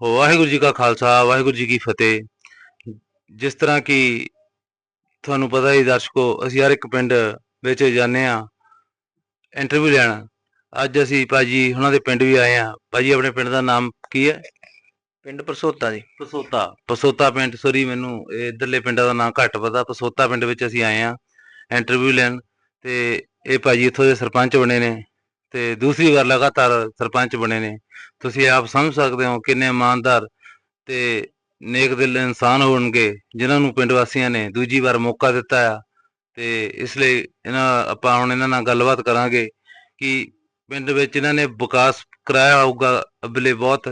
ਵਾਹਿਗੁਰੂ ਜੀ ਕਾ ਖਾਲਸਾ ਵਾਹਿਗੁਰੂ ਜੀ ਕੀ ਫਤਿਹ। ਜਿਸ ਤਰ੍ਹਾਂ ਕਿ ਤੁਹਾਨੂੰ ਪਤਾ ਹੀ ਦਰਸ਼ਕੋ ਅਸੀਂ ਹਰ ਇੱਕ ਪਿੰਡ ਵਿੱਚ ਜਾਂਦੇ ਆ ਇੰਟਰਵਿਊ ਲੈਣ। ਅੱਜ ਅਸੀਂ ਭਾਜੀ ਉਹਨਾਂ ਦੇ ਪਿੰਡ ਵੀ ਆਏ ਆ ਭਾਜੀ ਆਪਣੇ ਪਿੰਡ ਦਾ ਨਾਮ ਕੀ ਹੈ? ਪਿੰਡ ਪਰਸੋਤਾ ਜੀ। ਪਸੋਤਾ ਪਸੋਤਾ ਪਿੰਡ ਸੋਰੀ ਮੈਨੂੰ ਇਹ ਇਧਰਲੇ ਪਿੰਡਾਂ ਦਾ ਨਾਮ ਘੱਟ ਪਤਾ। ਪਸੋਤਾ ਪਿੰਡ ਵਿੱਚ ਅਸੀਂ ਆਏ ਆ ਇੰਟਰਵਿਊ ਲੈਣ ਤੇ ਇਹ ਭਾਜੀ ਇੱਥੋਂ ਦੇ ਸਰਪੰਚ ਬਣੇ ਨੇ। ਤੇ ਦੂਸਰੀ ਵਾਰ ਲਗਾਤਾਰ ਸਰਪੰਚ ਬਣੇ ਨੇ। ਤੁਸੀਂ ਆਪ ਸਮਝ ਸਕਦੇ ਹੋ ਕਿੰਨੇ ਇਮਾਨਦਾਰ ਤੇ ਨੇਕ ਦਿਲ ਇਨਸਾਨ ਹੋਣਗੇ, ਜਿਨ੍ਹਾਂ ਨੂੰ ਪਿੰਡ ਵਾਸੀਆਂ ਨੇ ਦੂਜੀ ਵਾਰ ਮੌਕਾ ਦਿੱਤਾ ਆ। ਤੇ ਇਸ ਲਈ ਇਹਨਾਂ, ਆਪਾਂ ਹੁਣ ਇਹਨਾਂ ਨਾਲ ਗੱਲਬਾਤ ਕਰਾਂਗੇ ਕਿ ਪਿੰਡ ਵਿੱਚ ਇਹਨਾਂ ਨੇ ਵਿਕਾਸ ਕਰਾਇਆ ਹੋਊਗਾ ਅਬਲੇ ਬਹੁਤ,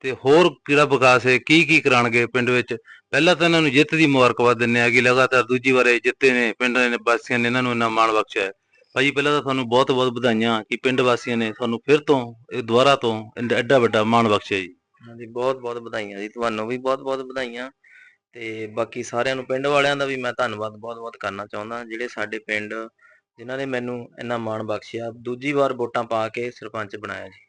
ਤੇ ਹੋਰ ਕਿਹੜਾ ਵਿਕਾਸ ਹੈ, ਕੀ ਕੀ ਕਰਾਣਗੇ ਪਿੰਡ ਵਿੱਚ? ਪਹਿਲਾਂ ਤਾਂ ਇਹਨਾਂ ਨੂੰ ਜਿੱਤ ਦੀ ਮੁਬਾਰਕਬਾਦ ਦਿੰਨੇ ਆ ਕਿ ਲਗਾਤਾਰ ਦੂਜੀ ਵਾਰ ਇਹ ਜਿੱਤੇ ਨੇ, ਪਿੰਡ ਦੇ ਵਾਸੀਆਂ ਨੇ ਇਹਨਾਂ ਨੂੰ ਇੰਨਾ ਮਾਣ ਬਖਸ਼ਿਆ ਹੈ। ਭਾਜੀ ਪਹਿਲਾਂ ਤਾਂ ਤੁਹਾਨੂੰ ਬਹੁਤ ਬਹੁਤ ਵਧਾਈਆਂ ਕਿ ਪਿੰਡ ਵਾਸੀਆਂ ਨੇ ਤੁਹਾਨੂੰ ਫਿਰ ਤੋਂ ਇਹ ਦੁਬਾਰਾ ਤੋਂ ਇੰਨਾ ਐਡਾ ਵੱਡਾ ਮਾਣ ਬਖਸ਼ਿਆ ਜੀ। ਹਾਂਜੀ ਬਹੁਤ ਬਹੁਤ ਵਧਾਈਆਂ ਜੀ ਤੁਹਾਨੂੰ ਵੀ ਬਹੁਤ ਬਹੁਤ ਵਧਾਈਆਂ। ਤੇ ਬਾਕੀ ਸਾਰਿਆਂ ਨੂੰ ਪਿੰਡ ਵਾਲਿਆਂ ਦਾ ਵੀ ਮੈਂ ਧੰਨਵਾਦ ਬਹੁਤ ਬਹੁਤ ਕਰਨਾ ਚਾਹੁੰਦਾ ਜਿਹੜੇ ਸਾਡੇ ਪਿੰਡ ਜਿਨ੍ਹਾਂ ਨੇ ਮੈਨੂੰ ਇੰਨਾ ਮਾਣ ਬਖਸ਼ਿਆ। ਦੂਜੀ ਵਾਰ ਵੋਟਾਂ ਪਾ ਕੇ ਸਰਪੰਚ ਬਣਾਇਆ ਜੀ।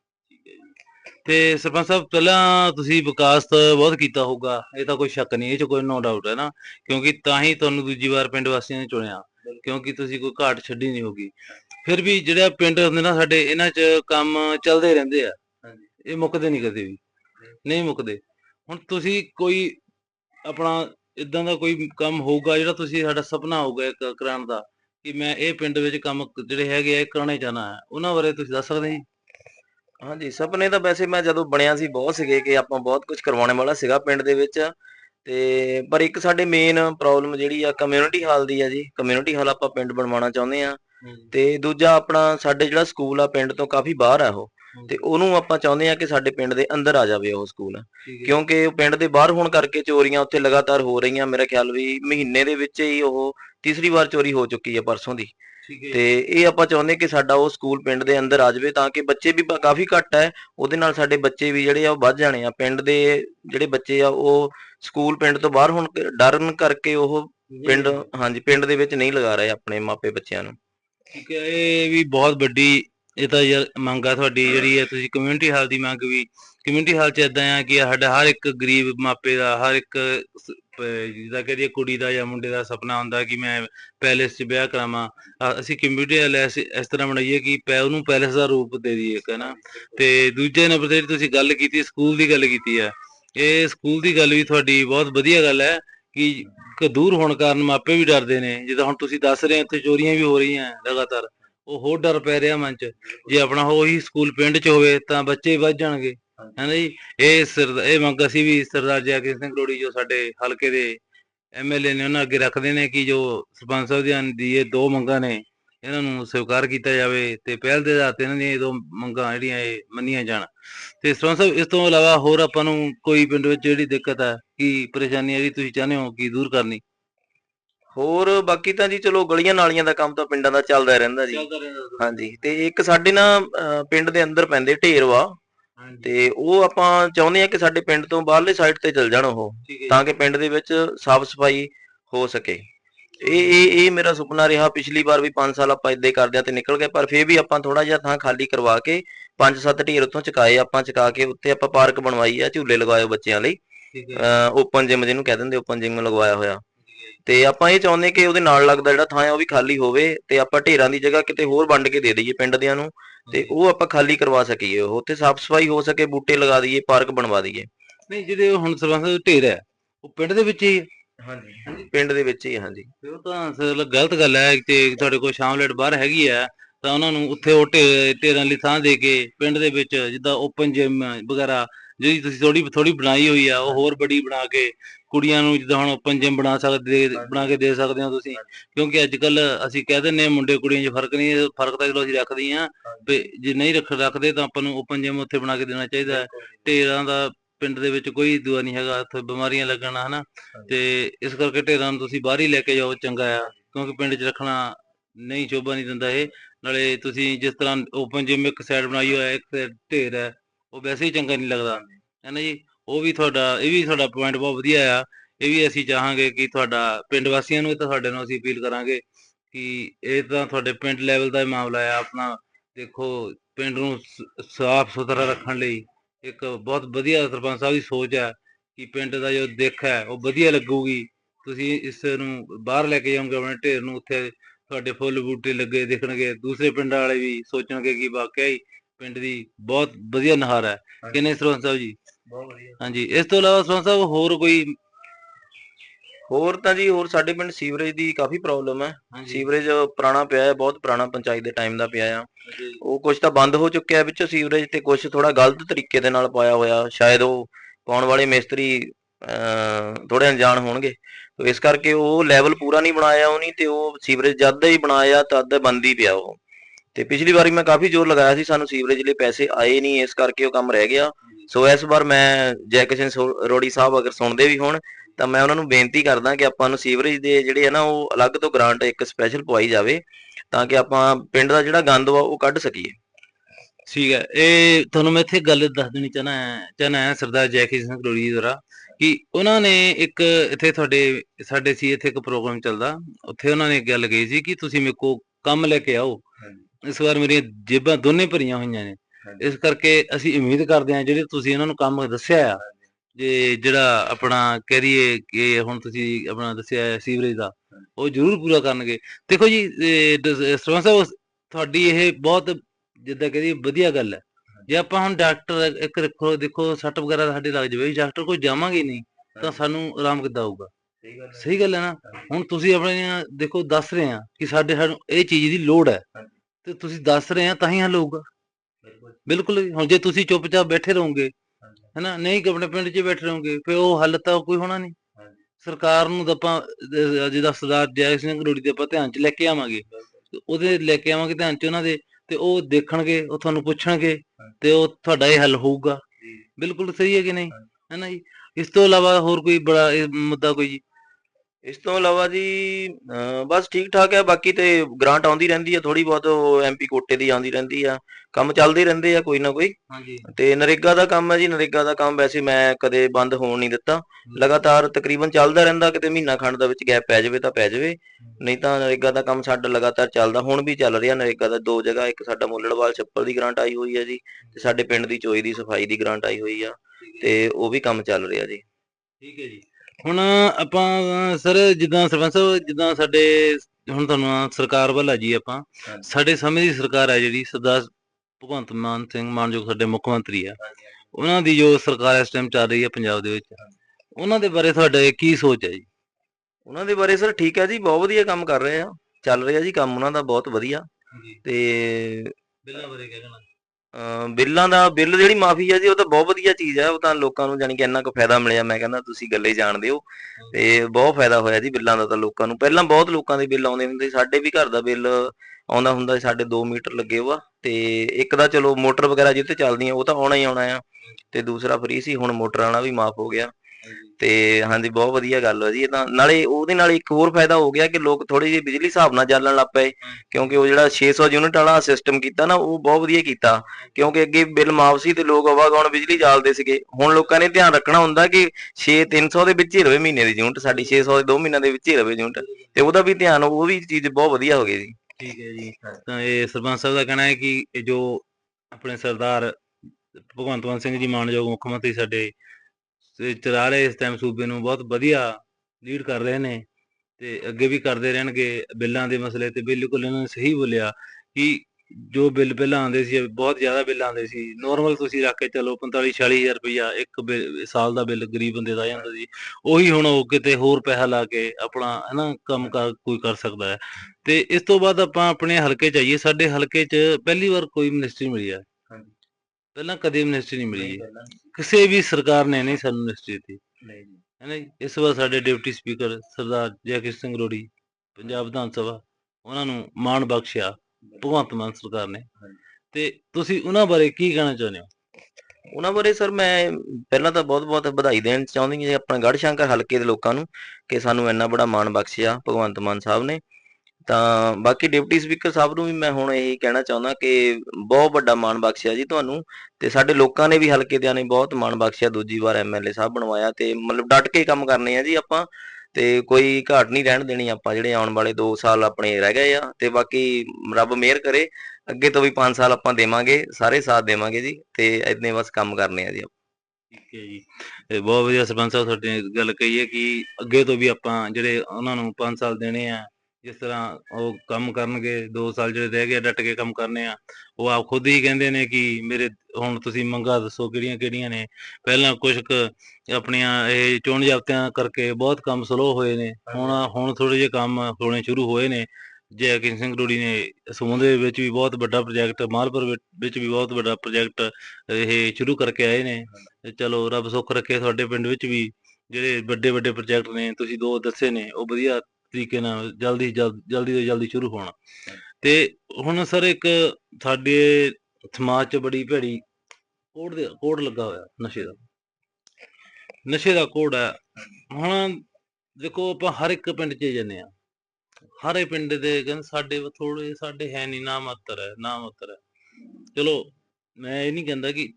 ਤੇ ਸਰਪੰਚ ਸਾਹਿਬ ਪਹਿਲਾਂ ਤੁਸੀਂ ਵਿਕਾਸ ਤਾਂ ਬਹੁਤ ਕੀਤਾ ਹੋਊਗਾ ਇਹ ਤਾਂ ਕੋਈ ਸ਼ੱਕ ਨਹੀਂ ਇਹ ਚ ਕੋਈ ਨੋ ਡਾਊਟ ਹੈ ਨਾ ਕਿਉਂਕਿ ਤਾਂ ਹੀ ਤੁਹਾਨੂੰ ਦੂਜੀ ਵਾਰ ਪਿੰਡ ਵਾਸੀਆਂ ਨੇ ਚੁਣਿਆ। ਕਿਉਂਕਿ ਤੁਸੀਂ ਕੋਈ ਘਾਟ ਛੱਡੀ ਨਹੀਂ ਹੋਗੀ ਫਿਰ ਵੀ ਜਿਹੜਾ ਪਿੰਡ ਹੁੰਦੇ ਨਾ ਸਾਡੇ ਇਹਨਾਂ 'ਚ ਕੰਮ ਚੱਲਦੇ ਰਹਿੰਦੇ ਆ। ਇਹ ਮੁੱਕਦੇ ਨਹੀਂ ਕਦੇ ਵੀ। ਨਹੀਂ ਮੁੱਕਦੇ। ਹੁਣ ਤੁਸੀਂ ਕੋਈ ਆਪਣਾ ਇਦਾਂ ਦਾ ਕੋਈ ਕੰਮ ਹੋਊਗਾ ਜਿਹੜਾ ਤੁਸੀਂ ਸਾਡਾ ਸੁਪਨਾ ਹੋਊਗਾ ਇੱਕ ਕਰਾਉਣ ਦਾ ਕਿ ਮੈਂ ਇਹ ਪਿੰਡ ਵਿੱਚ ਕੰਮ ਜਿਹੜੇ ਹੈਗੇ ਆ ਇਹ ਕਰਾਉਣੇ ਚਾਹਨਾ ਹੈ। ਉਹਨਾਂ ਬਾਰੇ ਤੁਸੀਂ ਦੱਸ ਸਕਦੇ ਜੀ? ਹਾਂਜੀ ਸੁਪਨੇ ਤਾਂ ਵੈਸੇ ਮੈਂ ਜਦੋਂ ਬਣਿਆ ਸੀ ਬਹੁਤ ਸੀਗੇ ਕਿ ਆਪਾਂ ਬਹੁਤ ਕੁਝ ਕਰਵਾਉਣ ਵਾਲਾ ਸੀਗਾ ਪਿੰਡ ਦੇ ਵਿੱਚ। ਤੇ ਪਰ ਇੱਕ ਸਾਡੇ ਮੇਨ ਪ੍ਰੋਬਲਮ ਜਿਹੜੀ ਆ ਕਮਿਊਨਿਟੀ ਹਾਲ ਦੀ ਆ ਜੀ ਕਮਿਊਨਿਟੀ ਹਾਲ ਆਪਾਂ ਪਿੰਡ ਬਣਵਾਉਣਾ ਚਾਹੁੰਦੇ ਆ। ਤੇ ਦੂਜਾ ਆਪਣਾ ਸਾਡੇ ਜਿਹੜਾ ਸਕੂਲ ਆ ਪਿੰਡ ਤੋਂ ਕਾਫੀ ਬਾਹਰ ਆ ਉਹ। ਤੇ ਉਹਨੂੰ ਆਪਾਂ ਚਾਹੁੰਦੇ ਆ ਕਿ ਸਾਡੇ ਪਿੰਡ ਦੇ ਅੰਦਰ ਆ ਜਾਵੇ ਉਹ ਸਕੂਲ ਕਿਉਂਕਿ ਉਹ ਪਿੰਡ ਦੇ ਬਾਹਰ ਹੋਣ ਕਰਕੇ ਚੋਰੀਆਂ ਉੱਥੇ ਲਗਾਤਾਰ ਹੋ ਰਹੀਆਂ। ਮੇਰਾ ਖਿਆਲ ਵੀ ਮਹੀਨੇ ਦੇ ਵਿੱਚ ਹੀ ਉਹ ਤੀਸਰੀ ਵਾਰ ਚੋਰੀ ਹੋ ਚੁੱਕੀ ਹੈ ਪਰਸੋਂ ਦੀ। ਤੇ ਇਹ ਆਪਾਂ ਚਾਹੁੰਦੇ ਕਿ ਸਾਡਾ ਉਹ ਸਕੂਲ ਪਿੰਡ ਦੇ ਅੰਦਰ ਆ ਜਾਵੇ ਤਾਂ ਕਿ ਬੱਚੇ ਵੀ ਕਾਫੀ ਘੱਟ ਹੈ ਉਹਦੇ ਨਾਲ ਸਾਡੇ ਬੱਚੇ ਵੀ ਜਿਹੜੇ ਆ ਉਹ ਵੱਧ ਜਾਣੇ ਆ। ਪਿੰਡ ਦੇ ਜਿਹੜੇ ਬੱਚੇ ਆ ਉਹ ਸਕੂਲ ਪਿੰਡ ਤੋਂ ਬਾਹਰ ਹੋਣ ਡਰਨ ਕਰਕੇ ਉਹ ਪਿੰਡ ਹਾਂਜੀ ਪਿੰਡ ਦੇ ਵਿੱਚ ਨਹੀਂ ਲਗਾ ਰਹੇ ਆਪਣੇ ਮਾਪੇ ਬੱਚਿਆਂ ਨੂੰ। ਠੀਕ ਹੈ ਇਹ ਵੀ ਬਹੁਤ ਵੱਡੀ ਇਹ ਤਾਂ ਯਾਰ ਮੰਗ ਆ ਤੁਹਾਡੀ ਜਿਹੜੀ ਹੈ ਤੁਸੀਂ ਕਮਿਊਨਿਟੀ ਹਾਲ ਦੀ ਮੰਗ ਵੀ ਕਮਿਊਨਿਟੀ ਹਾਲ ਚ ਇਦਾਂ ਆ ਕਿ ਸਾਡਾ ਹਰ ਇੱਕ ਗਰੀਬ ਮਾਪੇ ਦਾ ਹਰ ਇੱਕ ਜਿਹਦਾ ਕਹਦੇ ਕੁੜੀ ਦਾ ਜਾਂ ਮੁੰਡੇ ਦਾ ਸੁਪਨਾ ਹੁੰਦਾ ਕਿ ਮੈਂ ਪੈਲੇਸ 'ਚ ਵਿਆਹ ਕਰਾਵਾਂ, ਅ- ਅਸੀਂ ਕਮਿਊਨਿਟੀ ਹਾਲ ਇਸ ਤਰ੍ਹਾਂ ਬਣਾਈਏ ਕਿ ਪੈ, ਉਹਨੂੰ ਪੈਲੇਸ ਦਾ ਰੂਪ ਦੇ ਦਈਏ ਹਨਾ। ਤੇ ਦੂਜੇ ਨੰਬਰ ਤੇ ਜਿਹੜੀ ਤੁਸੀਂ ਗੱਲ ਕੀਤੀ, ਸਕੂਲ ਦੀ ਗੱਲ ਕੀਤੀ ਹੈ, ਇਹ ਸਕੂਲ ਦੀ ਗੱਲ ਵੀ ਤੁਹਾਡੀ ਬਹੁਤ ਵਧੀਆ ਗੱਲ ਹੈ ਕਿ ਕਿ ਦੂਰ ਹੋਣ ਕਾਰਨ ਮਾਪੇ ਵੀ ਡਰਦੇ ਨੇ, ਜਿੱਦਾਂ ਹੁਣ ਤੁਸੀਂ ਦੱਸ ਰਹੇ ਹੋ, ਇੱਥੇ ਚੋਰੀਆਂ ਵੀ ਹੋ ਰਹੀਆਂ ਲਗਾਤਾਰ, ਉਹ ਹੋਰ ਡਰ ਪੈ ਰਿਹਾ ਮਨ 'ਚ, ਜੇ ਆਪਣਾ ਉਹੀ ਸਕੂਲ ਪਿੰਡ 'ਚ ਹੋਵੇ ਤਾਂ ਬੱਚੇ ਵੱਧ ਜਾਣਗੇ। ਹੈਨਾ ਜੀ? ਇਹ ਸਿਰ ਇਹ ਮੰਗ ਅਸੀਂ ਵੀ ਸਰਦਾਰ ਜੈਕਿਰ ਸਿੰਘ ਲੋੜੀ ਜੋ ਸਾਡੇ ਹਲਕੇ ਦੇ ਐਮਐਲਏ ਨੇ ਉਹਨਾਂ ਅੱਗੇ ਰੱਖਦੇ ਨੇ ਕਿ ਜੋ ਸਰਪੰਚ ਸਾਹਿਬ ਦੀਆਂ ਦੀ ਇਹ ਦੋ ਮੰਗਾਂ ਨੇ ਇਹਨਾਂ ਨੂੰ ਸਵੀਕਾਰ ਕੀਤਾ ਜਾਵੇ ਤੇ ਪਹਿਲ ਦੇ ਆਧਾਰ ਤੇ ਇਹਨਾਂ ਦੀਆਂ ਇਹ ਦੋ ਮੰਗਾਂ ਜਿਹੜੀਆਂ ਇਹ ਮੰਨੀਆਂ ਜਾਣ। ਤੇ ਸਰਪੰਚ ਸਾਹਿਬ ਇਸ ਤੋਂ ਇਲਾਵਾ ਹੋਰ ਆਪਾਂ ਨੂੰ ਕੋਈ ਪਿੰਡ ਵਿੱਚ ਜਿਹੜੀ ਦਿੱਕਤ ਹੈ ਕੀ ਪਰੇਸ਼ਾਨੀ ਜਿਹੜੀ ਤੁਸੀਂ ਚਾਹੁੰਦੇ ਹੋ ਕਿ ਦੂਰ ਕਰਨੀ? ਹੋਰ ਬਾਕੀ ਤਾਂ ਜੀ ਚਲੋ ਗਲੀਆਂ ਨਾਲੀਆਂ ਦਾ ਕੰਮ ਤਾਂ ਪਿੰਡਾਂ ਦਾ ਚੱਲਦਾ ਰਹਿੰਦਾ ਜੀ। ਹਾਂਜੀ ਤੇ ਇੱਕ ਸਾਡੇ ਨਾ ਅਹ, ਪਿੰਡ ਦੇ ਅੰਦਰ ਪੈਂਦੇ ਢੇਰ ਵਾ ਤੇ ਉਹ ਆਪਾਂ ਚਾਹੁੰਦੇ ਆ ਕਿ ਸਾਡੇ ਪਿੰਡ ਤੋਂ ਬਾਹਰਲੇ ਸਾਈਡ ਤੇ ਚਲ ਜਾਣ ਉਹ ਤਾਂ ਕਿ ਪਿੰਡ ਦੇ ਵਿੱਚ ਸਾਫ਼ ਸਫ਼ਾਈ ਹੋ ਸਕੇ। ਇਹ ਇਹ ਇਹ ਮੇਰਾ ਸੁਪਨਾ ਰਿਹਾ ਪਿਛਲੀ ਵਾਰ ਵੀ 5 ਸਾਲ ਆਪਾਂ ਇਦਾਂ ਹੀ ਕਰਦਿਆਂ ਤੇ ਨਿਕਲ ਗਏ ਪਰ ਫੇਰ ਵੀ ਆਪਾਂ ਥੋੜਾ ਜਿਹਾ ਥਾਂ ਖਾਲੀ ਕਰਵਾ ਕੇ ਪੰਜ ਸੱਤ ਢੇਰ ਉੱਥੋਂ ਚੁਕਾਏ ਆਪਾਂ ਚੁਕਾ ਕੇ ਉੱਤੇ ਆਪਾਂ ਪਾਰਕ ਬਣਵਾਈ ਆ ਝੂਲੇ ਲਗਵਾਏ ਬੱਚਿਆਂ ਲਈ। ਓਪਨ ਜਿਮ ਜਿਹਨੂੰ ਕਹਿ ਦਿੰਦੇ ਓਪਨ ਜਿਮ ਲਗਵਾਇਆ ਹੋਇਆ। ਤੇ ਆਪਾਂ ਇਹ ਚਾਹੁੰਦੇ ਕਿ ਉਹਦੇ ਨਾਲ ਲੱਗਦਾ ਜਿਹੜਾ ਥਾਂ ਹੈ ਉਹ ਵੀ ਖਾਲੀ ਹੋਵੇ ਤੇ ਆਪਾਂ ਢੇਰਾਂ ਦੀ ਜਗ੍ਹਾ ਕਿਤੇ ਹੋਰ ਵੰਡ ਕੇ ਦੇ ਦਈਏ ਪਿੰਡ ਦਿਆਂ ਨੂੰ। ਤੇ ਉਹ ਆਪਾਂ ਖਾਲੀ ਕਰਵਾ ਸਕੀਏ ਉਹ ਤੇ ਸਾਫ਼ ਸਫ਼ਾਈ ਹੋ ਸਕੇ ਬੂਟੇ ਲਗਾ ਦਈਏ ਪਾਰਕ ਬਣਵਾ ਦਈਏ। ਨਹੀਂ ਜਿਹੜੇ ਹੁਣ ਸਰਪੰਚ ਸਾਹਿਬ ਢੇਰ ਹੈ ਉਹ ਪਿੰਡ ਦੇ ਵਿੱਚ ਹੀ ਹੈ। ਹਾਂਜੀ। ਪਿੰਡ ਦੇ ਵਿੱਚ ਹੀ ਹਾਂਜੀ। ਤੇ ਉਹ ਤਾਂ ਅਸਲ ਗਲਤ ਗੱਲ ਹੈ ਤੇ ਤੁਹਾਡੇ ਕੋਲ ਸ਼ਾਮਲੇਟ ਬਾਹਰ ਹੈਗੀ ਆ ਤਾਂ ਉਹਨਾਂ ਨੂੰ ਉੱਥੇ ਉਹ ਢੇਰਾਂ ਲਈ ਥਾਂ ਦੇ ਕੇ ਪਿੰਡ ਦੇ ਵਿੱਚ ਜਿੱਦਾਂ ਓਪਨ ਜਿਮ ਵਗੈਰਾ ਜਿਹੜੀ ਤੁਸੀਂ ਥੋੜੀ ਥੋੜੀ ਬਣਾਈ ਹੋਈ ਆ ਉਹ ਹੋਰ ਬੜੀ ਬਣਾ ਕੇ ਕੁੜੀਆਂ ਨੂੰ ਜਿੱਦਾਂ ਹੁਣ ਓਪਨ ਜਿਮ ਬਣਾ ਸਕਦੇ ਬਣਾ ਕੇ ਦੇ ਸਕਦੇ ਹੋ ਤੁਸੀਂ। ਕਿਉਂਕਿ ਅੱਜ ਕੱਲ ਅਸੀਂ ਕਹਿ ਹਾਂ ਮੁੰਡੇ ਕੁੜੀਆਂ 'ਚ ਫ਼ਰਕ ਨਹੀਂ ਫ਼ਰਕ ਤਾਂ ਚਲੋ ਅਸੀਂ ਰੱਖਦੇ ਹਾਂ ਜੇ ਨਹੀਂ ਰੱਖ ਰੱਖਦੇ ਤਾਂ ਆਪਾਂ ਨੂੰ ਓਪਨ ਜਿਮ ਉੱਥੇ ਬਣਾ ਕੇ ਦੇਣਾ ਚਾਹੀਦਾ ਹੈ। ਢੇਰਾਂ ਦਾ ਪਿੰਡ ਦੇ ਵਿੱਚ ਕੋਈ ਦੁਆ ਨਹੀਂ ਹੈਗਾ ਉੱਥੇ ਬਿਮਾਰੀਆਂ ਲੱਗਣਾ ਹਨਾ। ਤੇ ਇਸ ਕਰਕੇ ਢੇਰਾਂ ਨੂੰ ਤੁਸੀਂ ਬਾਹਰ ਹੀ ਲੈ ਕੇ ਜਾਓ ਚੰਗਾ ਆ। ਕਿਉਂਕਿ ਪਿੰਡ 'ਚ ਰੱਖਣਾ ਨਹੀਂ ਸ਼ੋਭਾ ਨਹੀਂ ਦਿੰਦਾ ਇਹ। ਨਾਲੇ ਤੁਸੀਂ ਜਿਸ ਤਰ੍ਹਾਂ ਓਪਨ ਜਿਮ ਇੱਕ ਸਾਈਡ ਬਣਾਈ ਹੋਇਆ ਇੱਕ ਢੇਰ ਹੈ ਉਹ ਵੈਸੇ ਹੀ ਚੰਗਾ ਨਹੀਂ ਲੱਗਦਾ। ਹੈ ਨਾ ਜੀ? ਉਹ ਵੀ ਤੁਹਾਡਾ ਇਹ ਵੀ ਤੁਹਾਡਾ ਪੁਆਇੰਟ ਬਹੁਤ ਵਧੀਆ ਆ। ਇਹ ਵੀ ਅਸੀਂ ਚਾਹਾਂਗੇ ਕਿ ਤੁਹਾਡਾ ਪਿੰਡ ਵਾਸੀਆਂ ਨੂੰ ਇਹ ਤਾਂ ਤੁਹਾਡੇ ਨੂੰ ਅਸੀਂ ਅਪੀਲ ਕਰਾਂਗੇ ਕਿ ਇਹ ਤਾਂ ਤੁਹਾਡੇ ਪਿੰਡ ਲੈਵਲ ਦਾ ਮਾਮਲਾ ਆ ਆਪਣਾ ਦੇਖੋ ਪਿੰਡ ਨੂੰ ਸਾਫ਼ ਸੁਥਰਾ ਰੱਖਣ ਲਈ ਇੱਕ ਬਹੁਤ ਵਧੀਆ ਸਰਪੰਚ ਸਾਹਿਬ ਦੀ ਸੋਚ ਹੈ ਕਿ ਪਿੰਡ ਦਾ ਜੋ ਦਿੱਖ ਹੈ ਉਹ ਵਧੀਆ ਲੱਗੂਗੀ। ਤੁਸੀਂ ਇਸ ਨੂੰ ਬਾਹਰ ਲੈ ਕੇ ਜਾਓਗੇ ਆਪਣੇ ਢੇਰ ਨੂੰ ਉੱਥੇ ਤੁਹਾਡੇ ਫੁੱਲ ਬੂਟੇ ਲੱਗੇ ਦਿਖਣਗੇ। ਦੂਸਰੇ ਪਿੰਡਾਂ ਵਾਲੇ ਵੀ ਸੋਚਣਗੇ ਕਿ ਵਾਕਿਆ ਹੀ ਪਿੰਡ ਦੀ ਬਹੁਤ ਵਧੀਆ ਨਹਾਰ ਹੈ। ਕਿਨੇ ਸਰਪੰਚ ਸਾਹਿਬ ਜੀ? ਬਹੁਤ ਵਧੀਆ। ਹਾਂਜੀ ਇਸ ਤੋਂ ਇਲਾਵਾ ਸਰਪੰਚ ਸਾਹਿਬ ਹੋਰ ਕੋਈ ਹੋਰ ਤਾਂ ਜੀ ਹੋਰ ਸਾਡੇ ਪਿੰਡ ਸੀਵਰੇਜ ਦੀ ਕਾਫੀ ਪ੍ਰੋਬਲਮ ਹੈ। ਸੀਵਰੇਜ ਪੁਰਾਣਾ ਪਿਆ ਹੈ ਬਹੁਤ ਪੁਰਾਣਾ ਪੰਚਾਇਤ ਦੇ ਟਾਈਮ ਦਾ ਪਿਆ ਆ। ਉਹ ਕੁਝ ਤਾਂ ਬੰਦ ਹੋ ਚੁੱਕਿਆ ਹੈ ਵਿੱਚੋਂ ਸੀਵਰੇਜ ਤੇ ਕੁਝ ਥੋੜਾ ਗਲਤ ਤਰੀਕੇ ਦੇ ਨਾਲ ਪਾਇਆ ਹੋਇਆ। ਸ਼ਾਇਦ ਉਹ ਪਾਉਣ ਵਾਲੇ ਮਿਸਤਰੀ ਥੋੜੇ ਅਣਜਾਣ ਹੋਣਗੇ। ਤੇ ਇਸ ਕਰਕੇ ਉਹ ਲੈਵਲ ਪੂਰਾ ਨਹੀਂ ਬਣਾਇਆ ਉਹਨੀ ਤੇ ਉਹ ਸੀਵਰੇਜ ਜਦ ਦਾ ਹੀ ਬਣਾਇਆ ਤਦ ਦਾ ਬੰਦ ਹੀ ਪਿਆ ਉਹ। ਤੇ ਪਿਛਲੀ ਵਾਰੀ ਮੈਂ ਕਾਫੀ ਜ਼ੋਰ ਲਗਾਇਆ ਸੀ ਸਾਨੂੰ ਸੀਵਰੇਜ ਲਈ ਪੈਸੇ ਆਏ ਨਹੀਂ ਇਸ ਕਰਕੇ ਉਹ ਕੰਮ ਰਹਿ ਗਿਆ। ਸੋ ਇਸ ਵਾਰ ਮੈਂ ਜੈ ਕਿਸ਼ਨ ਰੋੜੀ ਸਾਹਿਬ ਅਗਰ ਸੁਣਦੇ ਵੀ ਹੋਣ ਤਾਂ ਮੈਂ ਉਹਨਾਂ ਨੂੰ ਬੇਨਤੀ ਕਰਦਾ ਕਿ ਆਪਾਂ ਨੂੰ ਸੀਵਰੇਜ ਦੇ ਜਿਹੜੇ ਆ ਨਾ ਉਹ ਅਲੱਗ ਤੋਂ ਗ੍ਰਾਂਟ ਇੱਕ ਸਪੈਸ਼ਲ ਪਵਾਈ ਜਾਵੇ ਤਾਂ ਕਿ ਆਪਾਂ ਪਿੰਡ ਦਾ ਜਿਹੜਾ ਗੰਦ ਵਾ ਉਹ ਕੱਢ ਸਕੀਏ। ਠੀਕ ਹੈ। ਇਹ ਤੁਹਾਨੂੰ ਮੈਂ ਇੱਥੇ ਗੱਲ ਦੱਸ ਦੇਣੀ ਚਾਹਨਾ ਹੈ ਚਾਹਨਾ ਹੈ ਸਰਦਾਰ ਜੈਕੀ ਸਿੰਘ ਕਰੋੜੀ ਜੀ ਦੁਆਰਾ ਕਿ ਉਹਨਾਂ ਨੇ ਇੱਕ ਇੱਥੇ ਤੁਹਾਡੇ ਸਾਡੇ ਸੀ ਇੱਥੇ ਇੱਕ ਪ੍ਰੋਗਰਾਮ ਚੱਲਦਾ ਉੱਥੇ ਉਹਨਾਂ ਨੇ ਗੱਲ ਕਹੀ ਸੀ ਕਿ ਤੁਸੀਂ ਮੇਰੇ ਕੋ ਕੰਮ ਲੈ ਕੇ ਆਓ। ਇਸ ਵਾਰ ਮੇਰੀਆਂ ਜੇਬਾਂ ਦੋਨੇ ਭਰੀਆਂ ਹੋਈਆਂ ਨੇ। ਇਸ ਕਰਕੇ ਅਸੀਂ ਉਮੀਦ ਕਰਦੇ ਹਾਂ ਜਿਹੜੇ ਤੁਸੀਂ ਇਹਨਾਂ ਨੂੰ ਕੰਮ ਦੱਸਿਆ ਆ ਜੇ ਜਿਹੜਾ ਆਪਣਾ ਕਹਿ ਰਹੀਏ ਕਿ ਹੁਣ ਤੁਸੀਂ ਆਪਣਾ ਦੱਸਿਆ ਹੈ ਸੀਵਰੇਜ ਦਾ ਉਹ ਜ਼ਰੂਰ ਪੂਰਾ ਕਰਨਗੇ। ਦੇਖੋ ਜੀ ਸਰਪੰਚ ਸਾਹਿਬ ਤੁਹਾਡੀ ਇਹ ਬਹੁਤ ਜਿੱਦਾਂ ਕਹਦੀ ਵਧੀਆ ਗੱਲ ਹੈ। ਜੇ ਆਪਾਂ ਹੁਣ ਡਾਕਟਰ ਇੱਕ ਰੱਖੋ ਦੇਖੋ ਸੱਟ ਵਗੈਰਾ ਸਾਡੇ ਲੱਗ ਜਾਵੇ ਡਾਕਟਰ ਕੋਲ ਜਾਵਾਂਗੇ ਨਹੀਂ ਤਾਂ ਸਾਨੂੰ ਆਰਾਮ ਕਿੱਦਾਂ ਆਊਗਾ ਸਹੀ ਗੱਲ ਹੈ। ਨਾ? ਹੁਣ ਤੁਸੀਂ ਆਪਣੇ ਦੇਖੋ ਦੱਸ ਰਹੇ ਆ ਕਿ ਸਾਡੇ ਸਾਨੂੰ ਇਹ ਚੀਜ਼ ਦੀ ਲੋੜ ਹੈ। ਤੇ ਤੁਸੀਂ ਦੱਸ ਰਹੇ ਆ ਤਾਂ ਹੀ ਹੱਲ ਹੋਊਗਾ। ਬਿਲਕੁਲ। ਹੁਣ ਜੇ ਤੁਸੀਂ ਚੁੱਪਚਾਪ ਬੈਠੇ ਰਹੋਗੇ ਹੈਨਾ ਨਹੀਂ ਆਪਣੇ ਪਿੰਡ 'ਚ ਬੈਠੇ ਰਹੋਗੇ ਫਿਰ ਉਹ ਹੱਲ ਤਾਂ ਕੋਈ ਹੋਣਾ ਨਹੀਂ। ਸਰਕਾਰ ਨੂੰ ਤਾਂ ਆਪਾਂ ਜਿਹਦਾ ਸਰਦਾਰ ਜੈ ਸਿੰਘ ਰੋੜੀ ਦੇ ਆਪਾਂ ਧਿਆਨ 'ਚ ਲੈ ਕੇ ਆਵਾਂਗੇ। ਉਹਦੇ ਲੈ ਕੇ ਆਵਾਂਗੇ ਧਿਆਨ 'ਚ ਉਹਨਾਂ ਦੇ ਤੇ ਉਹ ਦੇਖਣਗੇ ਉਹ ਤੁਹਾਨੂੰ ਪੁੱਛਣਗੇ ਤੇ ਉਹ ਤੁਹਾਡਾ ਇਹ ਹੱਲ ਹੋਊਗਾ। ਬਿਲਕੁਲ ਸਹੀ ਹੈ ਕਿ ਨਹੀਂ? ਹੈਨਾ ਜੀ? ਇਸ ਤੋਂ ਇਲਾਵਾ ਹੋਰ ਕੋਈ ਬੜਾ ਮੁੱਦਾ ਕੋਈ ਜੀ? ਇਸ ਤੋਂ ਇਲਾਵਾ ਜੀ ਬਸ ਠੀਕ ਠਾਕ ਹੈ ਬਾਕੀ ਤੇ ਗ੍ਰਾਂਟ ਆਉਂਦੀ ਰਹਿੰਦੀ ਹੈ ਥੋੜੀ ਬਹੁਤ ਐਮਪੀ ਕੋਟੇ ਦੀ ਆਉਂਦੀ ਰਹਿੰਦੀ ਆ ਕੰਮ ਚੱਲਦੇ ਰਹਿੰਦੇ ਆ ਕੋਈ ਨਾ ਕੋਈ। ਹਾਂਜੀ। ਤੇ ਨਰੇਗਾ ਦਾ ਕੰਮ ਹੈ ਜੀ ਨਰੇਗਾ ਦਾ ਕੰਮ ਵੈਸੇ ਮੈਂ ਕਦੇ ਬੰਦ ਹੋਣ ਨਹੀਂ ਦਿੱਤਾ। ਲਗਾਤਾਰ ਤਕਰੀਬਨ ਚੱਲਦਾ ਰਹਿੰਦਾ ਕਿਤੇ ਮਹੀਨਾ ਖੰਡ ਦਾ ਵਿੱਚ ਗੈਪ ਪੈ ਜਾਵੇ ਤਾਂ ਪੈ ਜਾਵੇ। ਨਹੀਂ ਤਾਂ ਨਰੇਗਾ ਦਾ ਕੰਮ ਸਾਡਾ ਲਗਾਤਾਰ ਚੱਲਦਾ ਹੁਣ ਵੀ ਚੱਲ ਰਿਹਾ ਨਰੇਗਾ ਦਾ ਦੋ ਜਗ੍ਹਾ ਇੱਕ ਸਾਡਾ ਮੁੱਲੜਵਾਲ ਛੱਪੜ ਦੀ ਗ੍ਰਾਂਟ ਆਈ ਹੋਈ ਹੈ ਜੀ ਤੇ ਸਾਡੇ ਪਿੰਡ ਦੀ ਚੋਈ ਦੀ ਸਫ਼ਾਈ ਦੀ ਗ੍ਰਾਂਟ ਆਈ ਹੋਈ ਆ। ਤੇ ਉਹ ਵੀ ਕੰਮ ਚੱਲ ਰਿਹਾ ਜੀ। ਠੀਕ ਹੈ ਜੀ। ਹੁਣ ਆਪਾਂ ਸਰ ਜਿੱਦਾਂ ਸਰਪੰਚ ਸਾਹਿਬ ਜਿੱਦਾਂ ਸਾਡੇ ਹੁਣ ਤੁਹਾਨੂੰ ਸਰਕਾਰ ਵੱਲ ਜੀ ਆਪਾਂ। ਸਾਡੇ ਸਮੇਂ ਦੀ ਸਰਕਾਰ ਹੈ ਜਿਹੜੀ ਸਰਦਾਰ ਭਗਵੰਤ ਮਾਨ ਸਿੰਘ ਮਾਨਯੋਗ ਸਾਡੇ ਮੁੱਖ ਮੰਤਰੀ ਆ। ਉਹਨਾਂ ਦੀ ਜੋ ਸਰਕਾਰ ਇਸ ਟਾਈਮ ਚੱਲ ਰਹੀ ਹੈ ਪੰਜਾਬ ਦੇ ਵਿੱਚ ਉਹਨਾਂ ਦੇ ਬਾਰੇ ਤੁਹਾਡਾ ਕੀ ਸੋਚ ਹੈ ਜੀ? ਉਹਨਾਂ ਦੇ ਬਾਰੇ ਸਰ ਠੀਕ ਹੈ ਜੀ ਬਹੁਤ ਵਧੀਆ ਕੰਮ ਕਰ ਰਹੇ ਆ। ਚੱਲ ਰਿਹਾ ਜੀ ਕੰਮ ਉਹਨਾਂ ਦਾ ਬਹੁਤ ਵਧੀਆ। ਤੇ ਬਿੱਲਾਂ ਬਾਰੇ ਕਹਿਣਾ ਬਿੱਲਾਂ ਦਾ, ਬਿੱਲ ਜਿਹੜੀ ਮਾਫੀ ਆ ਜੀ, ਉਹ ਤਾਂ ਬਹੁਤ ਵਧੀਆ ਚੀਜ਼ ਹੈ ਉਹ ਤਾਂ ਲੋਕਾਂ ਨੂੰ ਜਾਨੀ ਕਿ ਇੰਨਾ ਕੁ ਫਾਇਦਾ ਮਿਲਿਆ, ਮੈਂ ਕਹਿੰਦਾ ਤੁਸੀਂ ਗੱਲੇ ਹੀ ਜਾਣਦੇ ਹੋ, ਤੇ ਬਹੁਤ ਫਾਇਦਾ ਹੋਇਆ ਜੀ ਬਿੱਲਾਂ ਦਾ ਤਾਂ ਲੋਕਾਂ ਨੂੰ। ਪਹਿਲਾਂ ਬਹੁਤ ਲੋਕਾਂ ਦੇ ਬਿੱਲ ਆਉਂਦੇ ਹੁੰਦੇ ਸੀ, ਸਾਡੇ ਵੀ ਘਰ ਦਾ ਬਿੱਲ ਆਉਂਦਾ ਹੁੰਦਾ ਸਾਡੇ 2 ਮੀਟਰ ਲੱਗੇ ਹੋਆ, ਤੇ ਇੱਕ ਦਾ ਚਲੋ ਮੋਟਰ ਵਗੈਰਾ ਜਿੱਤੇ ਚੱਲਦੀਆਂ, ਉਹ ਤਾਂ ਆਉਣਾ ਹੀ ਆਉਣਾ ਆ, ਤੇ ਦੂਸਰਾ ਫ੍ਰੀ ਸੀ, ਹੁਣ ਮੋਟਰ ਵਾਲਾ ਵੀ ਮਾਫ ਹੋ ਗਿਆ। ਤੇ ਹਾਂਜੀ, ਬਹੁਤ ਵਧੀਆ ਗੱਲ ਹੈ ਜੀ, ਇਹ ਤਾਂ ਨਾਲੇ ਉਹਦੇ ਨਾਲ ਇੱਕ ਹੋਰ ਫਾਇਦਾ ਹੋ ਗਿਆ ਕਿ ਲੋਕ ਥੋੜੀ ਜਿਹੀ ਬਿਜਲੀ ਹਿਸਾਬ ਨਾਲ ਚੱਲਣ ਲੱਗ ਪਏ, ਕਿਉਂਕਿ ਉਹ ਜਿਹੜਾ 600 ਯੂਨਿਟ ਵਾਲਾ ਸਿਸਟਮ ਕੀਤਾ ਨਾ, ਉਹ ਬਹੁਤ ਵਧੀਆ ਕੀਤਾ, ਕਿਉਂਕਿ ਅੱਗੇ ਬਿੱਲ ਮਾਫ ਸੀ ਤੇ ਲੋਕ ਆਵਾਗਾਉਣ ਬਿਜਲੀ ਜਾਲਦੇ ਸੀਗੇ, ਹੁਣ ਲੋਕਾਂ ਨੇ ਧਿਆਨ ਰੱਖਣਾ ਹੁੰਦਾ ਕਿ 6 300 ਦੇ ਵਿੱਚ ਹੀ ਰਵੇ ਮਹੀਨੇ ਦੀ ਯੂਨਿਟ, ਸਾਡੀ 600 ਦੇ 2 ਮਹੀਨਿਆਂ ਦੇ ਵਿੱਚ ਹੀ ਰਵੇ ਯੂਨਿਟ, ਤੇ ਉਹਦਾ ਵੀ ਧਿਆਨ, ਉਹ ਵੀ ਚੀਜ਼ ਬਹੁਤ ਵਧੀਆ ਹੋ ਗਈ ਜੀ। ਠੀਕ ਹੈ ਜੀ, ਤਾਂ ਇਹ ਸਰਪੰਚ ਸਾਹਿਬ ਦਾ ਕਹਿਣਾ ਹੈ ਕਿ ਜੋ ਆਪਣੇ ਸਰਦਾਰ ਭਗਵੰਤ ਮਾਨ ਸਿੰਘ ਜੀ ਮਾਨਯੋਗ ਮੁੱਖ ਮੰਤਰੀ ਸਾਡੇ ਤੇ ਚਲਾ ਰਹੇ ਇਸ ਟਾਈਮ ਸੂਬੇ ਨੂੰ ਬਹੁਤ ਵਧੀਆ ਲੀਡ ਕਰ ਰਹੇ ਨੇ ਤੇ ਅੱਗੇ ਵੀ ਕਰਦੇ ਰਹਿਣਗੇ ਬਿੱਲਾਂ ਦੇ ਮਸਲੇ ਤੇ ਬਿਲਕੁਲ ਇਹਨਾਂ ਨੇ ਸਹੀ ਬੋਲਿਆ ਕਿ ਜੋ ਬਿੱਲ ਪਹਿਲਾਂ ਆਉਂਦੇ ਸੀ ਬਹੁਤ ਜ਼ਿਆਦਾ ਬਿੱਲ ਆਉਂਦੇ ਸੀ। ਨਾਰਮਲ ਤੁਸੀਂ ਰੱਖ ਕੇ ਚਲੋ 45 46000 ਰੁਪਇਆ ਇੱਕ ਬਿ- ਸਾਲ ਦਾ ਬਿੱਲ ਗਰੀਬ ਬੰਦੇ ਦਾ ਜਾਂਦਾ ਸੀ। ਉਹੀ ਹੁਣ ਉਹ ਕਿਤੇ ਹੋਰ ਪੈਸਾ ਲਾ ਕੇ ਆਪਣਾ ਹਨਾ ਕੰਮ ਕਰ, ਕੋਈ ਕਰ ਸਕਦਾ ਹੈ। ਤੇ ਇਸ ਤੋਂ ਬਾਅਦ ਆਪਾਂ ਆਪਣੇ ਹਲਕੇ ਚ ਆਈਏ। ਸਾਡੇ ਹਲਕੇ ਚ ਪਹਿਲੀ ਵਾਰ ਕੋਈ ਮਿਨਿਸਟਰੀ ਮਿਲੀ ਹੈ। ਪਹਿਲਾਂ ਕਦੇ ਮਿਨਿਸਟਰੀ ਨਹੀਂ ਮਿਲੀ ਜੀ। ਕਿਸੇ ਵੀ ਸਰਕਾਰ ਨੇ ਨਹੀਂ ਸਾਨੂੰ ਮਿਨਿਸਟਰੀ ਦਿੱਤੀ। ਹੈ ਨਾ ਜੀ? ਇਸ ਵਾਰ ਸਾਡੇ ਡਿਪਟੀ ਸਪੀਕਰ ਸਰਦਾਰ ਜੈਕਿਸ਼ਨ ਸਿੰਘ ਰੋੜੀ ਪੰਜਾਬ ਵਿਧਾਨ ਸਭਾ ਉਹਨਾਂ ਨੂੰ ਮਾਣ ਬਖਸ਼ਿਆ ਭਗਵੰਤ ਮਾਨ ਸਰਕਾਰ ਨੇ। ਹਾਂਜੀ। ਤੇ ਤੁਸੀਂ ਉਹਨਾਂ ਬਾਰੇ ਕੀ ਕਹਿਣਾ ਚਾਹੁੰਦੇ ਹੋ? ਉਹਨਾਂ ਬਾਰੇ ਸਰ ਮੈਂ ਪਹਿਲਾਂ ਤਾਂ ਬਹੁਤ-ਬਹੁਤ ਵਧਾਈ ਦੇਣ ਚਾਹੁੰਦੀ ਹਾਂ ਆਪਣਾ ਗੜਸ਼ੰਕਰ ਹਲਕੇ ਦੇ ਲੋਕਾਂ ਨੂੰ ਕਿ ਸਾਨੂੰ ਇੰਨਾ ਬੜਾ ਮਾਣ ਬਖਸ਼ਿਆ ਭਗਵੰਤ ਮਾਨ ਸਾਹਿਬ ਨੇ। ਤਾਂ ਬਾਕੀ ਡਿਪਟੀ ਸਪੀਕਰ ਸਾਹਿਬ ਨੂੰ ਵੀ ਮੈਂ ਹੁਣ ਇਹ ਕਹਿਣਾ ਚਾਹੁੰਦਾ ਕਿ ਬਹੁਤ ਵੱਡਾ ਮਾਣ ਬਖਸ਼ਿਆ ਜੀ ਤੁਹਾਨੂੰ ਤੇ ਸਾਡੇ ਲੋਕਾਂ ਨੇ ਵੀ ਹਲਕੇ ਦਿਆਂ ਨੇ ਬਹੁਤ ਮਾਣ ਬਖਸ਼ਿਆ, ਦੂਜੀ ਵਾਰ ਐਮਐਲਏ ਸਾਹਿਬ ਬਣਵਾਇਆ ਤੇ ਮਤਲਬ ਡਟ ਕੇ ਕੰਮ ਕਰਨੇ ਆ ਜੀ ਆਪਾਂ ਤੇ ਕੋਈ ਘਾਟ ਨਹੀਂ ਰਹਿਣ ਦੇਣੀ ਆਪਾਂ ਜਿਹੜੇ ਆਉਣ ਵਾਲੇ 2 ਸਾਲ ਆਪਣੇ ਰਹਿ ਗਏ ਆ ਤੇ ਬਾਕੀ ਰੱਬ ਮਿਹਰ ਕਰੇ, ਅੱਗੇ ਤੋਂ ਵੀ 5 ਸਾਲ ਆਪਾਂ ਦੇਵਾਂਗੇ, ਸਾਰੇ ਸਾਥ ਦੇਵਾਂਗੇ ਜੀ ਤੇ ਇਤਨੇ ਬਸ ਕੰਮ ਕਰਨੇ ਆ ਜੀ ਠੀਕ ਹੈ ਜੀ ਬਹੁਤ ਵਧੀਆ ਸਰਪੰਚ ਸਾਹਿਬ ਤੁਹਾਡੀ ਗੱਲ ਕਹੀ ਹੈ ਕਿ ਅੱਗੇ ਤੋਂ ਵੀ ਆਪਾਂ ਜਿਹੜੇ ਉਹਨਾਂ ਨੂੰ 5 ਸਾਲ ਦੇਣੇ ਆ ਜਿਸ ਤਰ੍ਹਾਂ ਉਹ ਕੰਮ ਕਰਨਗੇ 2 ਸਾਲ ਜਿਹੜੇ ਰਹਿ ਗਏ, ਡਟ ਕੇ ਕੰਮ ਕਰਨੇ ਆ, ਉਹ ਆਪ ਖੁਦ ਹੀ ਕਹਿੰਦੇ ਨੇ ਕਿ ਮੇਰੇ ਹੁਣ ਤੁਸੀਂ ਮੰਗਾ ਦੱਸੋ ਕਿਹੜੀਆਂ ਕਿਹੜੀਆਂ ਨੇ। ਪਹਿਲਾਂ ਕੁਝ ਕੁ ਆਪਣੀਆਂ ਇਹ ਚੋਣ ਜਾਬਤਿਆਂ ਕਰਕੇ ਬਹੁਤ ਕੰਮ ਸਲੋ ਹੋਏ ਨੇ। ਹੁਣ ਹੁਣ ਥੋੜੇ ਜਿਹੇ ਕੰਮ ਹੋਣੇ ਸ਼ੁਰੂ ਹੋਏ ਨੇ। ਜੈ ਕਿਸ਼ਨ ਸਿੰਘ ਰੂੜੀ ਨੇ ਸਮੂਹ ਦੇ ਵਿੱਚ ਵੀ ਬਹੁਤ ਵੱਡਾ ਪ੍ਰੋਜੈਕਟ ਮਾਲਪੁਰ ਵਿੱਚ- ਵੀ ਬਹੁਤ ਵੱਡਾ ਪ੍ਰੋਜੈਕਟ ਇਹ ਸ਼ੁਰੂ ਕਰਕੇ ਆਏ ਨੇ। ਚਲੋ ਰੱਬ ਸੁੱਖ ਰੱਖੇ ਤੁਹਾਡੇ ਪਿੰਡ ਵਿੱਚ ਵੀ ਜਿਹੜੇ ਵੱਡੇ ਵੱਡੇ ਪ੍ਰੋਜੈਕਟ ਨੇ, ਤੁਸੀਂ ਦੋ ਦੱਸੇ ਨੇ, ਉਹ ਵਧੀਆ ਤਰੀਕੇ ਨਾਲ ਜਲਦੀ ਜਲਦ- ਜਲਦੀ ਤੋਂ ਜਲਦੀ ਸ਼ੁਰੂ ਹੋਣ। ਤੇ ਹੁਣ ਸਰ ਇੱਕ ਸਾਡੇ ਸਮਾਜ 'ਚ ਬੜੀ ਭੈੜੀ ਕੋਡ ਦੇ ਕੋਡ ਲੱਗਾ ਹੋਇਆ ਨਸ਼ੇ ਦਾ। ਨਸ਼ੇ ਦਾ ਕੋਡ ਹੈ। ਹੁਣ ਦੇਖੋ ਆਪਾਂ ਹਰ ਇੱਕ ਪਿੰਡ 'ਚ ਜਾਂਦੇ ਆ ਹਰ ਇੱਕ ਪਿੰਡ ਦੇ ਕਹਿੰਦੇ ਸਾਡੇ ਥੋੜੇ ਸਾਡੇ ਹੈ ਨਹੀਂ ਨਾ ਮਾਤਰ ਹੈ ਨਾ ਮਾਤਰ ਹੈ। ਚਲੋ ਮੈਂ ਇਹ ਨਹੀਂ ਕਹਿੰਦਾ ਕਿ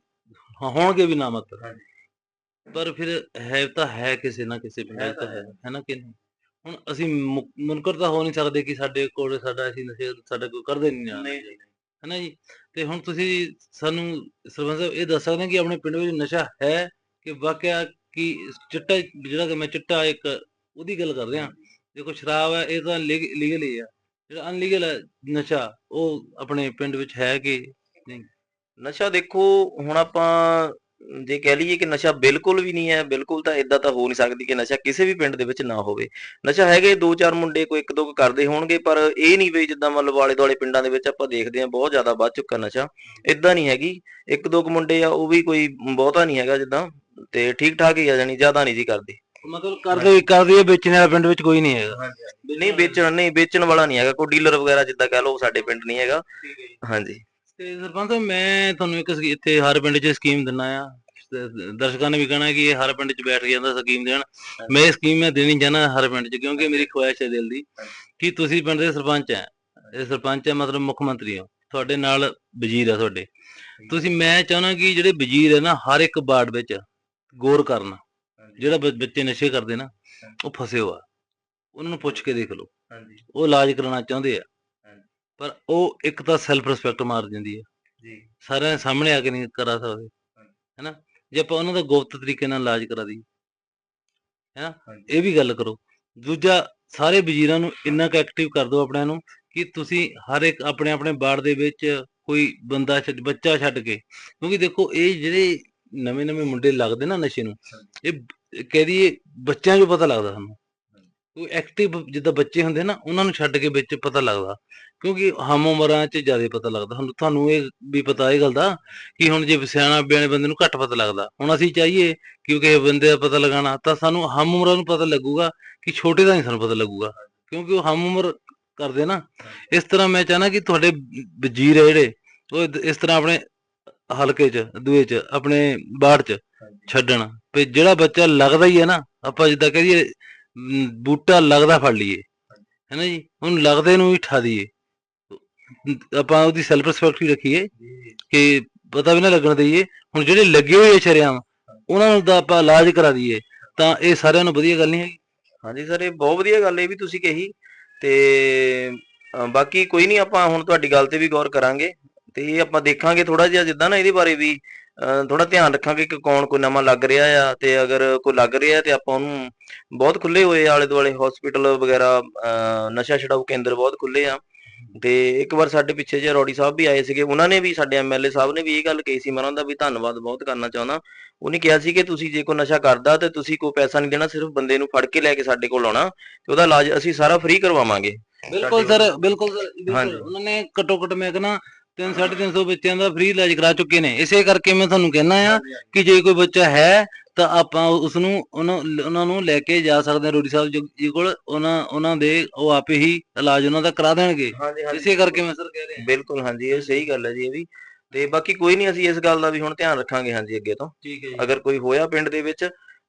ਹਾਂ, ਹੋਣਗੇ ਵੀ ਨਾ ਮਾਤਰ। ਪਰ ਫਿਰ ਹੈ ਤਾਂ ਹੈ ਕਿਸੇ ਨਾ ਕਿਸੇ ਪਿੰਡ ਤਾਂ ਹੈ। ਹੈ ਨਾ ਕਿ ਨਹੀਂ? ਹੁਣ ਅਸੀਂ ਮੁਨਕਰ ਤਾਂ ਹੋ ਨਹੀਂ ਸਕਦੇ ਕਿ ਸਾਡੇ ਕੋਲ ਸਾਡਾ ਅਸੀਂ ਨਸ਼ੇ ਸਾਡਾ ਕੋਈ ਕਰਦੇ ਨਹੀਂ ਜਾਣਾ ਨਹੀਂ ਨਾ ਜੀ? ਤੇ ਹੁਣ ਤੁਸੀਂ ਸਾਨੂੰ ਸਰਪੰਚ ਸਾਹਿਬ ਇਹ ਦੱਸ ਸਕਦੇ ਹੋ ਕਿ ਆਪਣੇ ਪਿੰਡ ਵਿੱਚ ਨਸ਼ਾ ਹੈ ਕਿ ਵਾਕਿਆ ਕਿ ਚਿੱਟਾ ਜਿਹੜਾ ਕਿ ਮੈਂ ਚਿੱਟਾ ਇੱਕ ਉਹਦੀ ਗੱਲ ਕਰ ਰਿਹਾ। ਦੇਖੋ ਸ਼ਰਾਬ ਹੈ ਇਹ ਤਾਂ ਲੀਗਲ ਹੀ ਆ। ਜਿਹੜਾ ਅਨਲੀਗਲ ਹੈ ਨਸ਼ਾ ਉਹ ਆਪਣੇ ਪਿੰਡ ਵਿੱਚ ਹੈ ਕਿ ਨਸ਼ਾ ਦੇਖੋ ਹੁਣ ਆਪਾਂ ਜੇ ਕਹਿ ਲਈਏ ਕਿ ਨਸ਼ਾ ਬਿਲਕੁਲ ਵੀ ਨਹੀਂ ਹੈ ਬਿਲਕੁਲ ਤਾਂ ਇਦਾਂ ਤਾਂ ਹੋ ਨਹੀਂ ਸਕਦੀ ਕਿ ਨਸ਼ਾ ਕਿਸੇ ਵੀ ਪਿੰਡ ਦੇ ਵਿੱਚ ਨਾ ਹੋਵੇ। ਨਸ਼ਾ ਹੈਗੇ ਦੋ ਚਾਰ ਮੁੰਡੇ ਕੋਈ ਇੱਕ ਦੋ ਕੁ ਕਰਦੇ ਹੋਣਗੇ ਪਰ ਇਹ ਨਹੀਂ ਵੀ ਜਿੱਦਾਂ ਮਤਲਬ ਆਲੇ ਦੁਆਲੇ ਪਿੰਡਾਂ ਦੇ ਵਿੱਚ ਆਪਾਂ ਦੇਖਦੇ ਹਾਂ ਬਹੁਤ ਜ਼ਿਆਦਾ ਵੱਧ ਚੁੱਕਾ ਨਸ਼ਾ। ਇਦਾਂ ਨਹੀਂ ਹੈਗੀ। ਇੱਕ ਦੋ ਕੁ ਮੁੰਡੇ ਆ ਉਹ ਵੀ ਕੋਈ ਬਹੁਤਾ ਨਹੀਂ ਹੈਗਾ ਜਿੱਦਾਂ ਤੇ ਠੀਕ ਠਾਕ ਹੀ ਆ ਜਾਣੀ ਜ਼ਿਆਦਾ ਨਹੀਂ ਜੀ ਕਰਦੇ। ਮਤਲਬ ਕਰਦੇ ਕਰਦੇ ਵੇਚਣ ਵਾਲਾ ਪਿੰਡ ਵਿੱਚ ਕੋਈ ਨਹੀਂ ਹੈਗਾ। ਨਹੀਂ ਵੇਚਣ ਨਹੀਂ ਵੇਚਣ ਵਾਲਾ ਨਹੀਂ ਹੈਗਾ। ਕੋਈ ਡੀਲਰ ਵਗੈਰਾ ਜਿੱਦਾਂ ਕਹਿ ਲਓ ਸਾਡੇ ਪਿੰਡ ਨਹੀਂ ਹੈਗਾ। ਹਾਂਜੀ। ਤੇ ਸਰਪੰਚ ਸਾਹਿਬ ਮੈਂ ਤੁਹਾਨੂੰ ਇੱਕ ਸਕੀ- ਇੱਥੇ ਹਰ ਪਿੰਡ 'ਚ ਸਕੀਮ ਦਿੰਨਾ ਆ। ਤੇ ਦਰਸ਼ਕਾਂ ਨੇ ਵੀ ਕਹਿਣਾ ਕਿ ਇਹ ਹਰ ਪਿੰਡ 'ਚ ਬੈਠ ਜਾਂਦਾ ਸਕੀਮ ਦੇਣ। ਮੈਂ ਇਹ ਸਕੀਮ ਮੈਂ ਦੇਣੀ ਚਾਹਨਾ ਹਰ ਪਿੰਡ 'ਚ ਕਿਉਂਕਿ ਮੇਰੀ ਖੁਆਇਸ਼ ਹੈ ਦਿਲ ਦੀ ਕਿ ਤੁਸੀਂ ਪਿੰਡ ਦੇ ਸਰਪੰਚ ਹੈ। ਇਹ ਸਰਪੰਚ ਹੈ ਮਤਲਬ ਮੁੱਖ ਮੰਤਰੀ ਹੋ। ਤੁਹਾਡੇ ਨਾਲ ਵਜ਼ੀਰ ਹੈ ਤੁਹਾਡੇ। ਤੁਸੀਂ ਮੈਂ ਚਾਹਣਾ ਕਿ ਜਿਹੜੇ ਵਜ਼ੀਰ ਹੈ ਨਾ ਹਰ ਇੱਕ ਵਾਰਡ ਵਿੱਚ ਗੌਰ ਕਰਨ। ਜਿਹੜਾ ਬ- ਬੱਚੇ ਨਸ਼ੇ ਕਰਦੇ ਨਾ ਉਹ ਫਸੇ ਹੋਆ। ਉਹਨਾਂ ਨੂੰ ਪੁੱਛ ਕੇ ਦੇਖ ਲਓ। ਹਾਂਜੀ। ਉਹ ਇਲਾਜ ਕਰਾਉਣਾ ਚਾਹੁੰਦੇ ਆ। ਪਰ ਉਹ ਇੱਕ ਤਾਂ ਸੈਲਫ ਰਿਸਪੈਕਟ ਮਾਰ ਜਾਂਦੀ ਹੈ। ਜੀ। ਸਾਰਿਆਂ ਦੇ ਸਾਹਮਣੇ ਆ ਕੇ ਨਹੀਂ ਕਰਾ ਸਕਦੇ। ਹੈਨਾ? ਜੇ ਆਪਾਂ ਉਹਨਾਂ ਦਾ ਗੁਪਤ ਤਰੀਕੇ ਨਾਲ ਇਲਾਜ ਕਰਾ ਦਈਏ। ਹੈਨਾ? ਇਹ ਵੀ ਗੱਲ ਕਰੋ। ਦੂਜਾ ਸਾਰੇ ਵਜ਼ੀਰਾਂ ਨੂੰ ਇੰਨਾ ਕੁ ਐਕਟਿਵ ਕਰ ਦਿਓ ਆਪਣਿਆਂ ਨੂੰ ਕਿ ਤੁਸੀਂ ਹਰ ਇੱਕ ਆਪਣੇ ਆਪਣੇ ਬਾੜ ਦੇ ਵਿੱਚ ਕੋਈ ਬੰਦਾ ਛੱਡ ਬੱਚਾ ਛੱਡ ਕੇ। ਕਿਉਂਕਿ ਦੇਖੋ ਇਹ ਜਿਹੜੇ ਨਵੇਂ ਨਵੇਂ ਮੁੰਡੇ ਲੱਗਦੇ ਨਾ ਨਸ਼ੇ ਨੂੰ ਇਹ ਕਹਿ ਦਈਏ ਬੱਚਿਆਂ 'ਚੋਂ ਪਤਾ ਲੱਗਦਾ ਸਾਨੂੰ। ਕੋਈ ਐਕਟਿਵ ਜਿੱਦਾਂ ਬੱਚੇ ਹੁੰਦੇ ਨਾ ਉਹਨਾਂ ਨੂੰ ਛੱਡ ਕੇ ਵਿੱਚ ਪਤਾ ਲੱਗਦਾ। ਕਿਉਂਕਿ ਹਮ ਉਮਰਾਂ 'ਚ ਜ਼ਿਆਦਾ ਪਤਾ ਲੱਗਦਾ। ਹੁਣ ਤੁਹਾਨੂੰ ਇਹ ਵੀ ਪਤਾ ਇਹ ਗੱਲ ਦਾ ਕਿ ਹੁਣ ਜੇ ਸਿਆਣਾ ਬਿਆਣੇ ਬੰਦੇ ਨੂੰ ਘੱਟ ਪਤਾ ਲੱਗਦਾ। ਹੁਣ ਅਸੀਂ ਚਾਹੀਏ ਕਿ ਕਿਸੇ ਬੰਦੇ ਦਾ ਪਤਾ ਲਗਾਉਣਾ ਤਾਂ ਸਾਨੂੰ ਹਮ ਉਮਰਾਂ ਨੂੰ ਪਤਾ ਲੱਗੂਗਾ ਕਿ ਛੋਟੇ ਦਾ ਨਹੀਂ ਸਾਨੂੰ ਪਤਾ ਲੱਗੂਗਾ। ਕਿਉਂਕਿ ਉਹ ਹਮ ਉਮਰ ਕਰਦੇ ਨਾ। ਇਸ ਤਰ੍ਹਾਂ ਮੈਂ ਚਾਹਨਾ ਕਿ ਤੁਹਾਡੇ ਵਜ਼ੀਰ ਹੈ ਜਿਹੜੇ ਉਹ ਇਸ ਤਰ੍ਹਾਂ ਆਪਣੇ ਹਲਕੇ 'ਚ ਦੂਏ 'ਚ ਆਪਣੇ ਬਾੜ 'ਚ ਛੱਡਣ। ਤੇ ਜਿਹੜਾ ਬੱਚਾ ਲੱਗਦਾ ਹੀ ਹੈ ਨਾ ਆਪਾਂ ਜਿੱਦਾਂ ਕਹੀਏ ਬੂਟਾ ਲੱਗਦਾ ਫੜ ਲਈਏ। ਹੈਨਾ ਜੀ? ਉਹਨੂੰ ਲੱਗਦੇ ਨੂੰ ਹੀ ਠਾ ਦਈਏ। ਆਪਾਂ ਉਹਦੀ ਸੈਲਫ ਰਿਸਪੈਕਟ ਵੀ ਰੱਖੀਏ ਕਿ ਪਤਾ ਵੀ ਨਾ ਲੱਗਣ ਦਈਏ। ਹੁਣ ਜਿਹੜੇ ਲੱਗੇ ਹੋਏ ਆ ਉਹਨਾਂ ਨੂੰ ਤਾਂ ਆਪਾਂ ਇਲਾਜ ਕਰਾ ਦਈਏ। ਤਾਂ ਇਹ ਸਾਰਿਆਂ ਨੂੰ ਵਧੀਆ ਗੱਲ ਨਹੀਂ ਹੈਗੀ। ਹਾਂਜੀ ਸਰ ਇਹ ਬਹੁਤ ਵਧੀਆ ਗੱਲ ਇਹ ਵੀ ਤੁਸੀਂ ਕਹੀ। ਤੇ ਬਾਕੀ ਕੋਈ ਨਹੀਂ ਆਪਾਂ ਹੁਣ ਤੁਹਾਡੀ ਗੱਲ ਤੇ ਵੀ ਗੌਰ ਕਰਾਂਗੇ। ਤੇ ਇਹ ਆਪਾਂ ਦੇਖਾਂਗੇ ਥੋੜਾ ਜਿਹਾ ਜਿੱਦਾਂ ਨਾ ਇਹਦੇ ਬਾਰੇ ਵੀ ਥੋੜਾ ਧਿਆਨ ਰੱਖਾਂਗੇ ਕਿ ਕੌਣ ਕੋਈ ਨਵਾਂ ਲੱਗ ਰਿਹਾ ਆ। ਤੇ ਅਗਰ ਕੋਈ ਲੱਗ ਰਿਹਾ ਤੇ ਆਪਾਂ ਉਹਨੂੰ ਬਹੁਤ ਖੁੱਲੇ ਹੋਏ ਆਲੇ ਦੁਆਲੇ ਹਸਪੀਟਲ ਵਗੈਰਾ ਅ, ਨਸ਼ਾ ਛਡਾਊ ਕੇਂਦਰ ਬਹੁਤ ਖੁੱਲੇ ਆ। ਤੇ ਇੱਕ ਵਾਰ ਸਾਡੇ ਪਿੱਛੇ ਜੇ ਰੌੜੀ ਸਾਹਿਬ ਵੀ ਆਏ ਸੀਗੇ ਉਹਨਾਂ ਨੇ ਵੀ ਸਾਡੇ ਐਮਐਲਏ ਸਾਹਿਬ ਨੇ ਵੀ ਇਹ ਗੱਲ ਕਹੀ ਸੀ ਮੈਂ ਉਹਨਾਂ ਦਾ ਵੀ ਧੰਨਵਾਦ ਬਹੁਤ ਕਰਨਾ ਚਾਹੁੰਦਾ। ਉਹਨੇ ਕਿਹਾ ਸੀ ਕਿ ਤੁਸੀਂ ਜੇ ਕੋਈ ਨਸ਼ਾ ਕਰਦਾ ਤੇ ਤੁਸੀਂ ਕੋਈ ਪੈਸਾ ਨਹੀਂ ਦੇਣਾ ਸਿਰਫ ਬੰਦੇ ਨੂੰ ਫੜ ਕੇ ਲੈ ਕੇ ਸਾਡੇ ਕੋਲ ਆਉਣਾ ਤੇ ਉਹਦਾ ਇਲਾਜ ਅਸੀਂ ਸਾਰਾ ਫ੍ਰੀ ਕਰਵਾਵਾਂਗੇ। ਬਿਲਕੁਲ ਸਰ ਬਿਲਕੁਲ ਸਰ। ਉਹਨਾਂ ਨੇ ਘੱਟੋ ਘੱਟ ਮੈਂ ਕਹਿੰਦਾ 3 350 ਬੱਚਿਆਂ ਦਾ ਫ੍ਰੀ ਇਲਾਜ ਕਰਾ ਚੁੱਕੇ ਨੇ। ਇਸੇ ਕਰਕੇ ਮੈਂ ਤੁਹਾਨੂੰ ਕਹਿਣਾ ਆ ਕਿ ਜੇ ਕੋਈ ਬੱਚਾ ਹੈ ਤਾਂ ਆਪਾਂ ਉਸ ਨੂੰ ਉਹਨਾਂ ਨੂੰ ਲੈ ਕੇ ਜਾ ਸਕਦੇ ਹਾਂ। ਰੋਡੀ ਸਾਹਿਬ ਜੀ ਕੋਲ ਉਹਨਾਂ ਉਹਨਾਂ ਦੇ ਉਹ ਆਪੇ ਹੀ ਇਲਾਜ ਉਹਨਾਂ ਦਾ ਕਰਾ ਦੇਣਗੇ। ਇਸੇ ਕਰਕੇ ਮੈਂ ਸਰ ਕਹਿ ਰਿਹਾ। ਬਿਲਕੁਲ ਹਾਂਜੀ ਇਹ ਸਹੀ ਗੱਲ ਹੈ ਜੀ ਇਹ ਵੀ। ਤੇ ਬਾਕੀ ਕੋਈ ਨਹੀਂ ਅਸੀਂ ਇਸ ਗੱਲ ਦਾ ਵੀ ਹੁਣ ਧਿਆਨ ਰੱਖਾਂਗੇ ਹਾਂਜੀ ਅੱਗੇ ਤੋਂ। ਠੀਕ ਹੈ ਜੀ। ਅਗਰ ਕੋਈ ਹੋਇਆ ਪਿੰਡ ਦੇ ਵਿੱਚ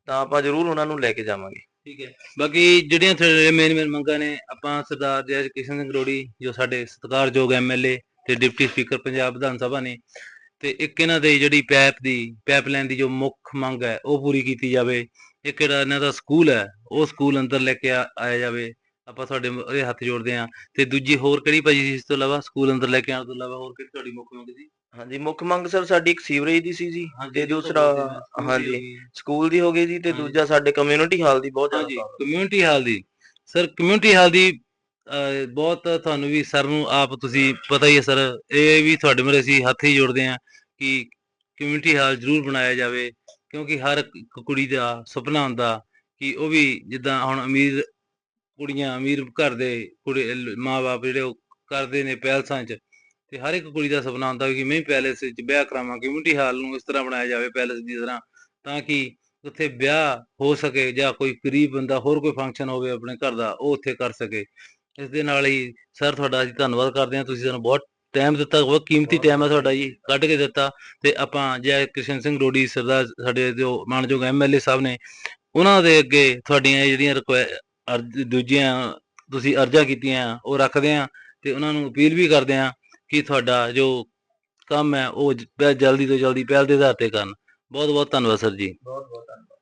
ਤਾਂ ਆਪਾਂ ਜ਼ਰੂਰ ਉਹਨਾਂ ਨੂੰ ਲੈ ਕੇ ਜਾਵਾਂਗੇ। ਠੀਕ ਹੈ। ਬਾਕੀ ਜਿਹੜੀਆਂ ਮੇਨ ਮੇਨ ਮੰਗਾਂ ਨੇ ਆਪਾਂ ਸਰਦਾਰ ਜੈ ਕਿਸ਼ਨ ਸਿੰਘ ਰੋੜੀ ਜੋ ਸਾਡੇ ਸਤਿਕਾਰਯੋਗ ਐਮਐਲਏ ਤੇ ਡਿਪਟੀ ਸਪੀਕਰ ਪੰਜਾਬ ਵਿਧਾਨ ਸਭਾ ਨੇ ਤੇ ਇੱਕ ਇਹਨਾਂ ਦੇ ਜਿਹੜੀ ਪੈਪ ਦੀ ਪਾਈਪਲਾਈਨ ਦੀ ਜੋ ਮੁੱਖ ਮੰਗ ਹੈ ਉਹ ਪੂਰੀ ਕੀਤੀ ਜਾਵੇ। ਇੱਕ ਜਿਹੜਾ ਇਹਨਾਂ ਦਾ ਸਕੂਲ ਹੈ ਉਹ ਸਕੂਲ ਅੰਦਰ ਲੈ ਕੇ ਆ- ਆਇਆ ਜਾਵੇ। ਆਪਾਂ ਤੁਹਾਡੇ ਉਹਦੇ ਹੱਥ ਜੋੜਦੇ ਹਾਂ। ਤੇ ਦੂਜੀ ਹੋਰ ਕਿਹੜੀ ਭਾਜੀ ਸੀ ਇਸ ਤੋਂ ਇਲਾਵਾ? ਸਕੂਲ ਅੰਦਰ ਲੈ ਕੇ ਆਉਣ ਤੋਂ ਇਲਾਵਾ ਹੋਰ ਕਿਹੜੀ ਤੁਹਾਡੀ ਮੁੱਖ ਮੰਗ ਸੀ? ਹਾਂਜੀ ਮੁੱਖ ਮੰਗ ਸਰ ਸਾਡੀ ਇੱਕ ਸੀਵਰੇਜ ਦੀ ਸੀ ਜੀ। ਤੇ ਦੂਸਰਾ ਹਾਂਜੀ ਹੋ ਗਈ। ਸਕੂਲ ਦੀ ਹੋ ਗਈ ਜੀ ਤੇ। ਦੂਜਾ ਸਾਡੇ ਕਮਿਊਨਿਟੀ ਹਾਲ ਦੀ ਬਹੁਤ ਜ਼ਿਆਦਾ ਕਮਿਊਨਿਟੀ ਹਾਲ ਦੀ। ਸਰ ਕਮਿਊਨਿਟੀ ਹਾਲ ਦੀ ਬਹੁਤ ਤੁਹਾਨੂੰ ਵੀ ਸਰ ਨੂੰ ਆਪ ਤੁਸੀਂ ਪਤਾ ਹੀ ਹੈ ਸਰ, ਇਹ ਵੀ ਤੁਹਾਡੇ ਮੇਰੇ ਅਸੀਂ ਹੱਥ ਹੀ ਜੋੜਦੇ ਹਾਂ ਕਿ ਕਮਿਊਨਿਟੀ ਹਾਲ ਜ਼ਰੂਰ ਬਣਾਇਆ ਜਾਵੇ, ਕਿਉਂਕਿ ਹਰ ਕੁੜੀ ਦਾ ਸੁਪਨਾ ਹੁੰਦਾ ਕਿ ਉਹ ਵੀ ਜਿੱਦਾਂ ਹੁਣ ਅਮੀਰ ਕੁੜੀਆਂ, ਅਮੀਰ ਘਰ ਦੇ ਕੁੜੀ ਮਾਪੇ ਜਿਹੜੇ ਉਹ ਕਰਦੇ ਨੇ ਪੈਲਸਾਂ 'ਚ, ਤੇ ਹਰ ਇੱਕ ਕੁੜੀ ਦਾ ਸੁਪਨਾ ਹੁੰਦਾ ਕਿ ਮੈਂ ਵੀ ਪੈਲੇਸ 'ਚ ਵਿਆਹ ਕਰਾਵਾਂ ਕਮਿਊਨਿਟੀ ਹਾਲ ਨੂੰ ਇਸ ਤਰ੍ਹਾਂ ਬਣਾਇਆ ਜਾਵੇ ਪੈਲੇਸ ਦੀ ਤਰ੍ਹਾਂ, ਤਾਂ ਕਿ ਉੱਥੇ ਵਿਆਹ ਹੋ ਸਕੇ ਜਾਂ ਕੋਈ ਗਰੀਬ ਬੰਦਾ ਹੋਰ ਕੋਈ ਫੰਕਸ਼ਨ ਹੋਵੇ ਆਪਣੇ ਘਰ ਦਾ, ਉਹ ਉੱਥੇ ਕਰ ਸਕੇ। ਇਸ ਦੇ ਨਾਲ ਹੀ ਸਰ ਤੁਹਾਡਾ ਅਸੀਂ ਧੰਨਵਾਦ ਕਰਦੇ ਹਾਂ, ਤੁਸੀਂ ਸਾਨੂੰ ਬਹੁਤ ਟਾਈਮ ਦਿੱਤਾ, ਬਹੁਤ ਕੀਮਤੀ ਟਾਈਮ ਹੈ ਤੁਹਾਡਾ ਜੀ, ਕੱਢ ਕੇ ਦਿੱਤਾ ਤੇ ਆਪਾਂ ਜੈ ਕ੍ਰਿਸ਼ਨ ਸਿੰਘ ਰੋਡੀ ਸਰਦਾਰ ਸਾਡੇ ਜੋ ਮਾਨਯੋਗ ਐਮਐਲਏ ਸਾਹਿਬ ਨੇ, ਉਹਨਾਂ ਦੇ ਅੱਗੇ ਤੁਹਾਡੀਆਂ ਜਿਹੜੀਆਂ ਰਿਕੁਐ- ਅਰਜ਼ ਦੂਜੀਆਂ ਤੁਸੀਂ ਅਰਜ਼ਾ ਕੀਤੀਆਂ, ਉਹ ਰੱਖਦੇ ਆ ਤੇ ਉਹਨਾਂ ਨੂੰ ਅਪੀਲ ਵੀ ਕਰਦੇ ਆ ਕਿ ਤੁਹਾਡਾ ਜੋ ਕੰਮ ਹੈ, ਉਹ ਜ- ਜਲਦੀ ਤੋਂ ਜਲਦੀ ਪਹਿਲ ਦੇ ਆਧਾਰ ਤੇ ਕਰਨ। ਬਹੁਤ ਬਹੁਤ ਧੰਨਵਾਦ ਸਰ ਜੀ। ਬਹੁਤ ਬਹੁਤ ਧੰਨਵਾਦ।